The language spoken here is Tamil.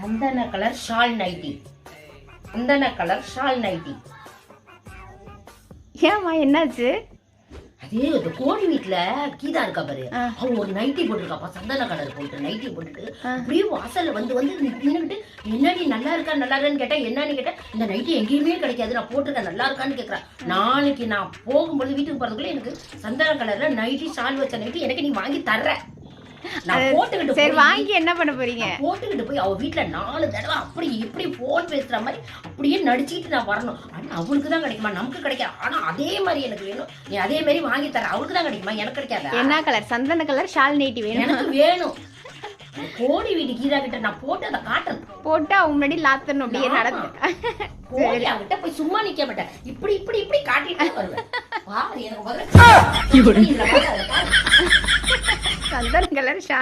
சந்தன கலர் ஷால் நைட்டி. சந்தன கலர் ஷால் நைட்டி. ஏம்மா என்னாச்சு? அதே இந்த கோடி வீட்ல கீதா இருக்கா பாரு. அவங்க ஒரு நைட்டி போட்டிருக்காப்பா சந்தன கலர் போட்டு நைட்டி போட்டுட்டு. அப்படியே வாசல்ல வந்து வந்து நின்னுகிட்டு என்னடி நல்லா இருக்கா நல்லா இருக்கான்னு கேட்டா என்னன்னு கேட்டா இந்த நைட்டி எங்கேயுமே கிடைக்காது நான் போட்டிருக்கேன் நல்லா இருக்கான்னு கேக்குறேன் நாளைக்கு நான் போகும்போது வீட்டுக்கு போறதுக்குள்ள எனக்கு சந்தன கலர்ல நைட்டி ஷால் வச்ச நைட்டி எனக்கு நீ வாங்கி தர்ற. சரி போய் வாங்கி என்ன பண்ண போறீங்க? போட்டுக்கிட்டு போய் அவ வீட்ல நாலு தடவை அப்படி இப்படி போன் பேசுற மாதிரி அப்படியே நடிச்சுக்கிட்டு நான் வரணும். ஆனா அவளுக்கு தான் கிடைக்குமா? நமக்கு கிடைக்காது. ஆனா அதே மாதிரி எனக்கு வேணும். நீ அதே மாதிரி வாங்கி தர. அவளுக்கு தான் கிடைக்குமா? எனக்கு கிடைக்காதா? என்ன கலர் சந்தன கலர் ஷால் நைட்டி வேணும். எனக்கு வேணும். கோடி வீடு கீதா கிட்ட நான் போட்டு அதை காட்டணும் போட்டு அவங்க முன்னாடி லாத்தணும் அப்படியே. நடந்து கோடி அவகிட்ட போய் சும்மா நிக்க மாட்டேன். இப்படி இப்படி இப்படி காட்டிட்டு வருவேன். பாரு எனக்கு முதல்ல இதுல பாரு, அதுல பாரு. சந்தன கலர் ஷா